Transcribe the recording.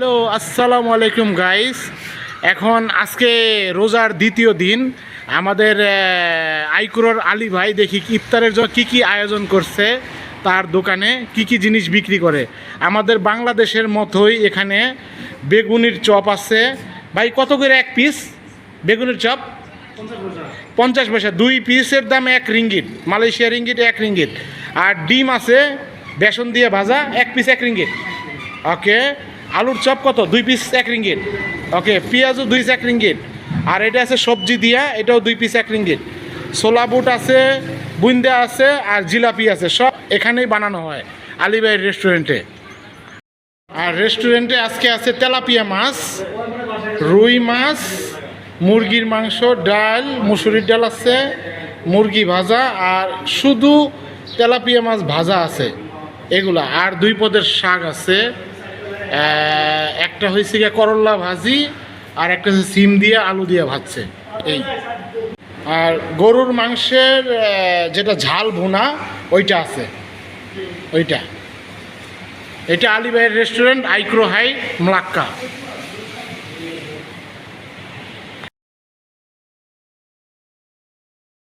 Hello, আসসালামু আলাইকুম guys এখন আজকে রোজার দ্বিতীয় দিন। আমাদের আইকুরর আলী ভাই দেখি ইফতারের জন্য কী কী আয়োজন করছে তার দোকানে, কি কি জিনিস বিক্রি করে। আমাদের বাংলাদেশের মতোই এখানে বেগুনির চপ আছে। ভাই, কত করে এক পিস বেগুনির চপ? পঞ্চাশ পয়সা। দুই পিসের দাম এক রিঙ্গিট মালয়েশিয়া রিঙ্গিট এক রিঙ্গিট আর ডিম আছে, বেসন দিয়ে ভাজা এক পিস এক রিঙ্গিট ওকে আলুর চপ কত? দুই পিস এক রিঙ্গিট ওকে পেঁয়াজও দুই এক রিঙ্গিট আর এটা আছে সবজি দিয়া, এটাও দুই পিস এক রিঙ্গিট ছোলা বুট আছে বুন্দা আছে, আর জিলাপি আছে। সব এখানেই বানানো হয় আলিবাইয়ের রেস্টুরেন্টে আর রেস্টুরেন্টে আজকে আছে তেলাপিয়া মাছ, রুই মাছ, মুরগির মাংস, ডাল, মুসুরির ডাল আছে, মুরগি ভাজা, আর শুধু তেলাপিয়া মাছ ভাজা আছে। এগুলা, আর দুই পদের শাক আছে। একটা হয়েছে গিয়ে করল্লা ভাজি, আর একটা হচ্ছে সিম দিয়ে আলু দিয়ে ভাজছে। এই। আর গরুর মাংসের যেটা ঝাল ভুনা, ওইটা আছে। ওইটা। এটা আলিবাইয়ের রেস্টুরেন্ট আইক্রো হাই, মলাক্কা।